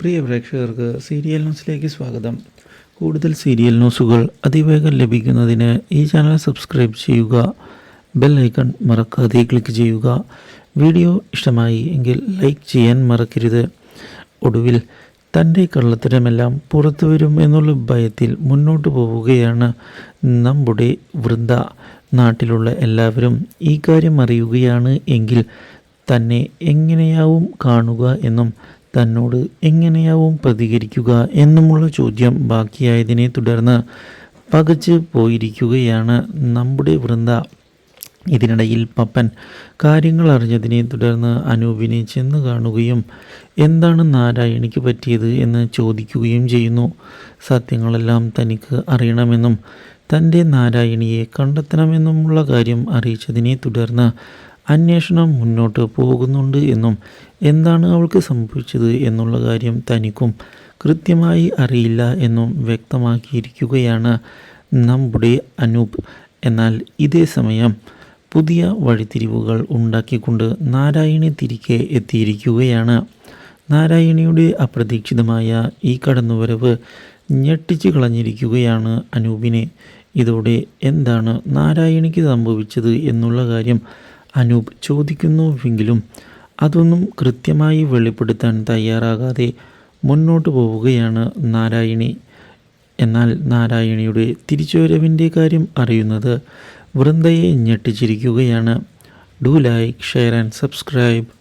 പ്രിയ പ്രേക്ഷകർക്ക് സീരിയൽ ന്യൂസിലേക്ക് സ്വാഗതം. കൂടുതൽ സീരിയൽ ന്യൂസുകൾ അതിവേഗം ലഭിക്കുന്നതിന് ഈ ചാനൽ സബ്സ്ക്രൈബ് ചെയ്യുക ബെൽ ഐക്കൺ മറക്കാതെ ക്ലിക്ക് ചെയ്യുക. വീഡിയോ ഇഷ്ടമായി എങ്കിൽ ലൈക്ക് ചെയ്യാൻ മറക്കരുത്. ഒടുവിൽ തന്റെ കള്ളത്തരമെല്ലാം പുറത്തു വരും എന്നുള്ള ഭയത്തിൽ മുന്നോട്ട് പോവുകയാണ് നമ്മുടെ വൃന്ദ. നാട്ടിലുള്ള എല്ലാവരും ഈ കാര്യം അറിയുകയാണ് എങ്കിൽ തന്നെ എങ്ങനെയാവും കാണുക എന്നും തന്നോട് എങ്ങനെയാവും പ്രതികരിക്കുക എന്നുമുള്ള ചോദ്യം ബാക്കിയായതിനെ തുടർന്ന് പകച്ച് പോയിരിക്കുകയാണ് നമ്മുടെ വൃന്ദ. ഇതിനിടയിൽ പപ്പൻ കാര്യങ്ങൾ അറിഞ്ഞതിനെ തുടർന്ന് അനൂപിനെ ചെന്ന് കാണുകയും എന്താണ് നാരായണിക്ക് പറ്റിയത്? എന്ന് ചോദിക്കുകയും ചെയ്യുന്നു. സത്യങ്ങളെല്ലാം തനിക്ക് അറിയണമെന്നും തന്റെ നാരായണിയെ കണ്ടെത്തണമെന്നുമുള്ള കാര്യം അറിയിച്ചതിനെ തുടർന്ന് അന്വേഷണം മുന്നോട്ട് പോകുന്നുണ്ട് എന്നും എന്താണ് അവൾക്ക് സംഭവിച്ചത് എന്നുള്ള കാര്യം തനിക്കും കൃത്യമായി അറിയില്ല എന്നും വ്യക്തമാക്കിയിരിക്കുകയാണ് നമ്മുടെ അനൂപ്. എന്നാൽ ഇതേ സമയം പുതിയ വഴിത്തിരിവുകൾ ഉണ്ടാക്കിക്കൊണ്ട് നാരായണി തിരികെ എത്തിയിരിക്കുകയാണ്. നാരായണിയുടെ അപ്രതീക്ഷിതമായ ഈ കടന്നുവരവ് ഞെട്ടിച്ചു കളഞ്ഞിരിക്കുകയാണ് അനൂപിനെ. ഇതോടെ എന്താണ് നാരായണിക്ക് സംഭവിച്ചത് എന്നുള്ള കാര്യം അനൂപ് ചോദിക്കുന്നുവെങ്കിലും അതൊന്നും കൃത്യമായി വെളിപ്പെടുത്താൻ തയ്യാറാകാതെ മുന്നോട്ട് പോവുകയാണ് നാരായണി. എന്നാൽ നാരായണിയുടെ തിരിച്ചുവരവിന്റെ കാര്യം അറിയുന്നത് വൃന്ദയെ ഞെട്ടിച്ചിരിക്കുകയാണ്. Do like share and subscribe.